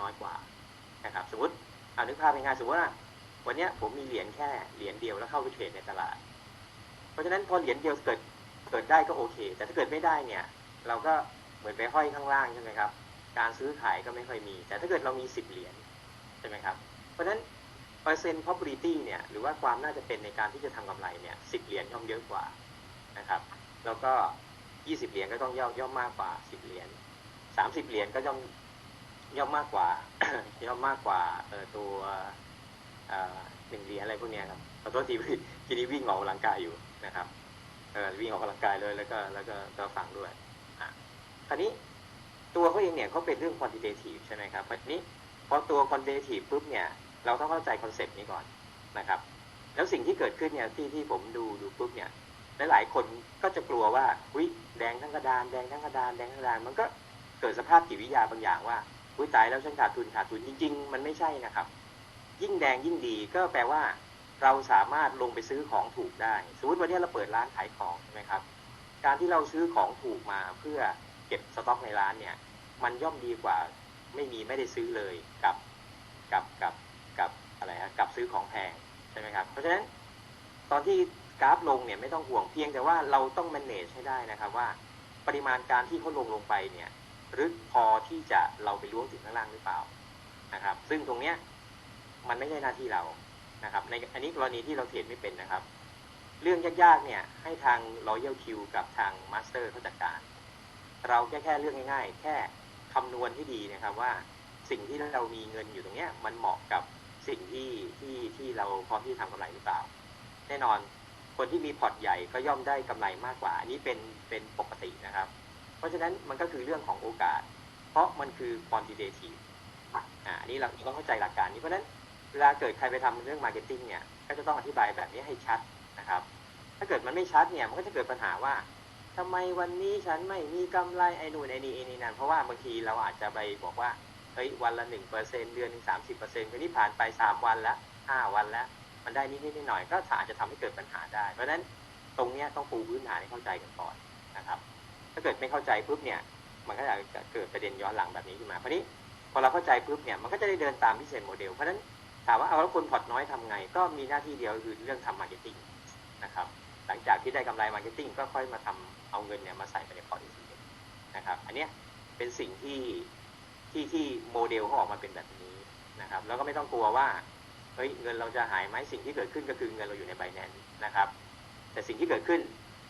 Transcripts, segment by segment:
น้อยกว่านะครับสมมติเอานึกภาพง่ายๆสมมติว่าวันนี้ผมมีเหรียญแค่เหรียญเดียวแล้วเข้าไปเทรดในตลาด เพราะฉะนั้นพอเหรียญเดียวเกิดเกิดได้ก็โอเค แต่ถ้าเกิดไม่ได้เนี่ย เราก็เหมือนไปห้อยข้างล่างใช่ไหมครับ การซื้อขายก็ไม่ค่อยมี แต่ถ้าเกิดเรามีสิบเหรียญใช่ไหมครับ เพราะฉะนั้นเปอร์เซ็นต์ probability เนี่ยหรือว่าความน่าจะเป็นในการที่จะทำกำไรเนี่ยสิบเหรียญย่อมเยอะกว่านะครับ แล้วก็ยี่สิบเหรียญก็ต้องย่อมย่อมมากกว่าสิบเหรียญสามสิบเหรียญก็ย่อม ย่อมมากกว่า ย่อมมากกว่าเออตัวหนึ่งเหรียญอะไรพวกนี้ครับขอโทษทีทีนี้วิ่งออกกำลังกายอยู่นะครับเออวิ่งออกกำลังกายเลยแล้วก็แล้วก็ก็ฟังด้วยอะคราวนี้ตัวเขาเองเนี่ยเขาเป็นเรื่อง quantitative ใช่ไหมครับคราวนี้พอตัว quantitative ปุ๊บเนี่ยเราต้องเข้าใจคอนเซปต์นี้ก่อนนะครับ แล้วสิ่งที่เกิดขึ้นเนี่ยที่ที่ผมดูดูปุ๊บเนี่ยหลายๆคนก็จะกลัวว่าอุ้ยแดงทั้งกระดานแดงทั้งกระดานแดงทั้งกระดานมันก็เกิดสภาพจิตวิทยาบางอย่างว่า อุ้ยตายแล้วฉันขาดทุนขาดทุนจริง ๆ มันไม่ใช่นะครับ ยิ่งแดงยิ่งดีก็แปลว่า เราสามารถลงไปซื้อของถูกได้ สมมติวันนี้เราเปิดร้านขายของใช่ไหมครับ การที่เราซื้อของถูกมาเพื่อเก็บสต็อกในร้านเนี่ย มันย่อมดีกว่าไม่มีไม่ได้ซื้อเลยกับกับกับกับอะไรฮะกับซื้อของแพงใช่ไหมครับ เพราะฉะนั้นตอนที่กราฟลงเนี่ยไม่ต้องห่วงเพียงแต่ว่าเราต้อง manage ให้ได้นะครับว่า ปริมาณการที่เขาลงลงไปเนี่ย ลึกพอที่จะเราไปล้วงถึงข้างล่างหรือเปล่านะครับ ซึ่งตรงเนี้ยมันไม่ใช่หน้าที่เรานะครับ ในอันนี้กรณีที่เราเทรดไม่เป็นนะครับ เรื่องยากๆเนี่ยให้ทาง Royal Q กับทาง Master เขาจัดการ เราแค่แค่เรื่องง่าย ๆ แค่คำนวณที่ดีนะครับว่าสิ่งที่เรามีเงินอยู่ตรงเนี้ยมันเหมาะกับสิ่งที่ที่ที่เราพร้อมที่ทำกำไรหรือเปล่า แน่นอนคนที่มีพอร์ตใหญ่ก็ย่อมได้กำไรมากกว่า อันนี้เป็นเป็นปกตินะครับ เพราะฉะนั้นมันก็คือเรื่องของโอกาส เพราะมันคือ quantitative อ่านนี้เราต้องเข้าใจหลักการนี้เพราะฉะนั้นเวลาเกิดใครไปทำเรื่อง marketing เนี่ยก็จะต้องอธิบายแบบนี้ให้ชัดนะครับ ถ้าเกิดมันไม่ชัดเนี่ยมันก็จะเกิดปัญหาว่าทำไมวันนี้ฉันไม่มีกำไรไอ้นู่นไอ้นี่ไอ้นี่นั่นเพราะว่าบางทีเราอาจจะไปบอกว่าเฮ้ยวันละหนึ่งเปอร์เซ็นเดือนหนึ่งสามสิบเปอร์เซ็นต์นี้ผ่านไปสามวันแล้วห้าวันแล้วมันได้นิดนิดหน่อยก็อาจจะทำให้เกิดปัญหาได้ เพราะฉะนั้นตรงเนี้ยต้องปูพื้นฐานให้เข้าใจกันก่อนนะครับ ถ้าเกิดไม่เข้าใจปุ๊บเนี่ย มันก็อาจจะเกิดประเด็นย้อนหลังแบบนี้ขึ้นมาเพราะนี้พอเราเข้าใจปุ๊บเนี่ยมันก็จะได้เดินตามพิเศษโมเดล เพราะฉะนั้นถามว่าเอาแล้วคนพอร์ตน้อยทำไง ก็มีหน้าที่เดียวคือเรื่องทำมาร์เก็ตติ้งนะครับ หลังจากที่ได้กำไรมาร์เก็ตติ้งก็ค่อยมาทำเอาเงินเนี่ยมาใส่ไปในพอร์ตอีกทีหนึ่งนะครับ อันเนี้ยเป็นสิ่งที่ที่ที่โมเดลเขาออกมาเป็นแบบนี้นะครับ แล้วก็ไม่ต้องกลัวว่าเฮ้ยเงินเราจะหายไหมสิ่งที่เกิดขึ้นก็คือเงินเราอยู่ในไบแนนนะครับ แต่สิ่งที่เกิดขึ้น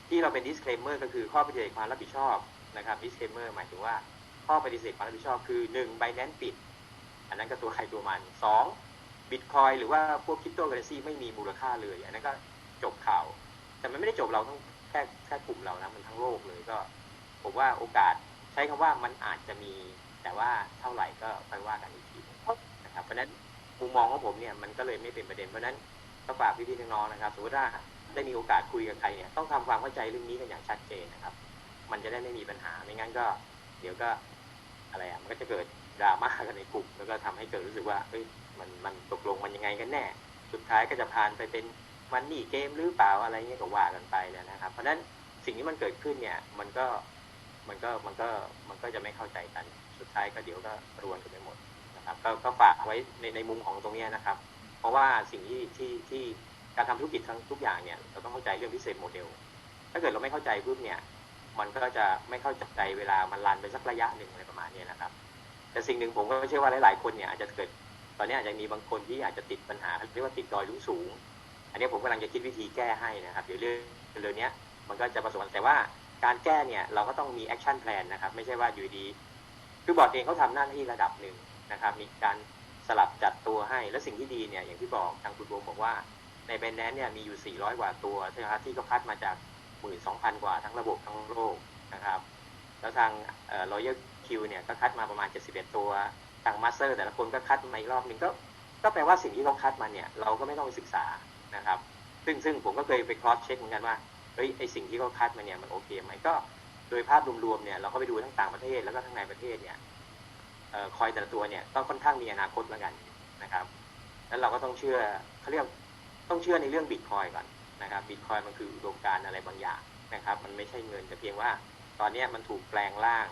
ที่เราเป็น disclaimer ก็คือข้อปฏิเสธความรับผิดชอบนะครับ disclaimer หมายถึงว่าข้อปฏิเสธความรับผิดชอบคือ1 Binance ปิด อันนั้นก็ตัวใครตัวมัน 2 Bitcoin หรือว่าพวกคริปโตเคอเรนซีไม่มีมูลค่าเลย อันนั้นก็จบข่าว แต่มันไม่ได้จบเราทั้งแค่แค่กลุ่มเรานะมันทั้งโลกเลยก็ ผมว่าโอกาสใช้คำว่ามันอาจจะมีแต่ว่าเท่าไหร่ก็ไปว่ากันอีกทีนะครับเพราะฉะนั้นมุมมองของผมเนี่ยมันก็เลยไม่เป็นประเด็นเพราะนั้น ก็ฝากพี่ๆน้องๆนะครับสมมติว่าได้มีโอกาสคุยกับใครเนี่ยต้องทำความเข้าใจเรื่องนี้กันอย่างชัดเจนนะครับ มันจะได้ไม่มีปัญหาไม่งั้นก็ เดี๋ยวก็อะไรอะมันก็จะเกิดดราม่ากันในกลุ่มแล้วก็ทำให้เกิดรู้สึกว่าเอ้ยมันมันตกลงมันยังไงกันแน่ สุดท้ายก็จะพานไปเป็นมันนี่เกมหรือเปล่าอะไรเงี้ยก็ว่ากันไปแล้วนะครับ เพราะฉะนั้นสิ่งที่มันเกิดขึ้นเนี่ยมันก็มันก็มันก็มันก็จะไม่เข้าใจกัน สุดท้ายก็เดี๋ยวก็รวนกันไปหมดนะครับ ก็ก็ฝากไว้ในในมุมของตรงนี้นะครับ เพราะว่าสิ่งที่ที่ที่การทำธุรกิจทั้งทุกอย่างเนี่ยเราต้องเข้าใจเรื่องพิเศษโมเดล ถ้าเกิดเราไม่เข้าใจปุ๊บเนี่ยมันก็จะไม่เข้าใจเวลามันรันไปสักระยะหนึ่งอะไรประมาณนี้นะครับ แต่สิ่งหนึ่งผมก็เชื่อว่าหลาย ๆ คนเนี่ยอาจจะเกิดตอนนี้อาจจะมีบางคนที่อาจจะติดปัญหาเรียกว่าติดดอยลุ่สูง อันนี้ผมกำลังจะคิดวิธีแก้ให้นะครับเดี๋ยวเรื่องเรื่องนี้มันก็จะประสบแต่ว่าการแก้เนี่ยเราก็ต้องมีแอคชั่นแพลนนะครับ ไม่ใช่ว่าอยู่ดี คือบอร์ดเองเขาทำหน้าที่ระดับหนึ่งนะครับ มีการสลับจัด ให้ และสิ่งที่ดีเนี่ยอย่างที่บอกทางคุณโบบอกว่าในแบรนด์แนนเนี่ยมีอยู่ 400 กว่าตัวนะครับที่เขาคัดมาจาก 12,000 กว่าทั้งระบบทั้งโลกนะครับ แล้วทางเอ่อ Royal Q เนี่ยก็คัดมาประมาณ 71 ตัว ทาง Master แต่ละคนก็คัดมาอีกรอบหนึ่งก็ก็แปลว่าสิ่งที่เขาคัดมาเนี่ยเราก็ไม่ต้องไปศึกษานะครับ ซึ่งซึ่งผมก็เคยไป cross check เหมือนกันว่าเฮ้ยไอสิ่งที่เขาคัดมาเนี่ยมันโอเคไหมก็โดยภาพรวมๆเนี่ยเราก็ไปดูทั้งต่างประเทศแล้วก็ทั้งในประเทศเนี่ยคอยแต่ละตัวเนี่ยก็ค่อนข้างมีอนาคตแล้วกัน นะครับแล้วเราก็ต้องเชื่อเขาเรียกต้องเชื่อในเรื่องบิตคอยก่อนนะครับบิตคอยมันคืออุดมการอะไรบางอย่างนะครับ มันไม่ใช่เงินแต่เพียงว่า ตอนนี้มันถูกแปลงร่าง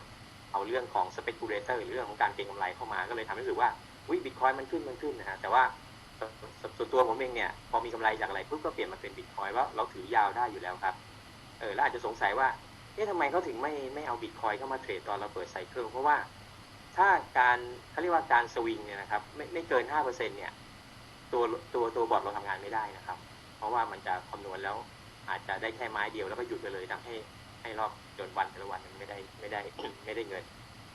เอาเรื่องของ speculator หรือเรื่องของการเก็งกำไรเข้ามาก็เลยทำให้รู้สึกว่าวิบิตคอยมันขึ้นมันขึ้นนะฮะแต่ว่าส,ส่วนตัวผมเองเนี่ยพอมีกำไรจากอะไรปุ๊บก็เปลี่ยนมาเป็นบิตคอยว่าเราถือยาวได้อยู่แล้วครับเออแล้วอาจจะสงสัยว่าเอ๊ะทำไมเขาถึงไม่ไม่เอาบิตคอยเข้ามาเทรดตอนเราเปิดไซเคิลเพราะว่า ถ้าการเขาเรียกว่าการสวิงเนี่ยนะครับ ไม่ไม่เกินห้าเปอร์เซ็นเนี่ยตัวตัวตัวบอร์ดเราทำงานไม่ได้นะครับ เพราะว่ามันจะคำนวณแล้วอาจจะได้แค่ไม้เดียวแล้วก็หยุดไปเลยทำให้ให้รอบจนวันแต่ละวันมันไม่ได้ไม่ได้ไม่ได้เงิน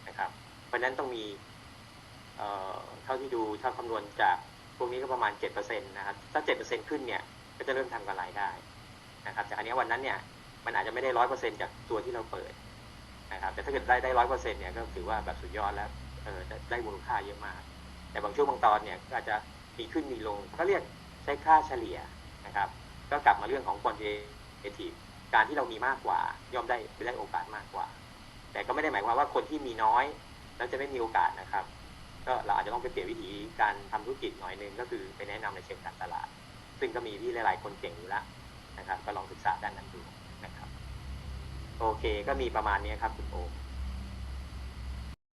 นะครับ เพราะฉะนั้นต้องมีเอ่อเท่าที่ดูถ้าคำนวณจากพวกนี้ก็ประมาณเจ็ดเปอร์เซ็นต์นะครับถ้าเจ็ดเปอร์เซ็นขึ้นเนี่ยก็จะเริ่มทำกำไรได้นะครับแต่อันนี้วันนั้นเนี่ยมันอาจจะไม่ได้ร้อยเปอร์เซ็นจากตัวที่เราเปิด นะครับแต่ถ้าเกิดได้ได้ร้อยเปอร์เซ็นต์เนี่ยก็ถือว่าแบบสุดยอดแล้วเออได้มูลค่าเยอะมาก แต่บางช่วงบางตอนเนี่ยก็อาจจะมีขึ้นมีลงก็เรียกใช้ค่าเฉลี่ยนะครับ ก็กลับมาเรื่องของ quantitative การที่เรามีมากกว่า ย่อมได้ได้โอกาสมากกว่า แต่ก็ไม่ได้หมายความว่าคนที่มีน้อยแล้วจะไม่มีโอกาสนะครับ ก็เราอาจจะต้องไปเปลี่ยนวิธีการทำธุรกิจหน่อยนึงก็คือไปแนะนำในเชิงการตลาด ซึ่งก็มีพี่หลาย ๆ คนเก่งอยู่แล้วนะครับ ก็ลองศึกษาด้านนั้นดู โอเค ก็มีประมาณนี้ครับคุณโอ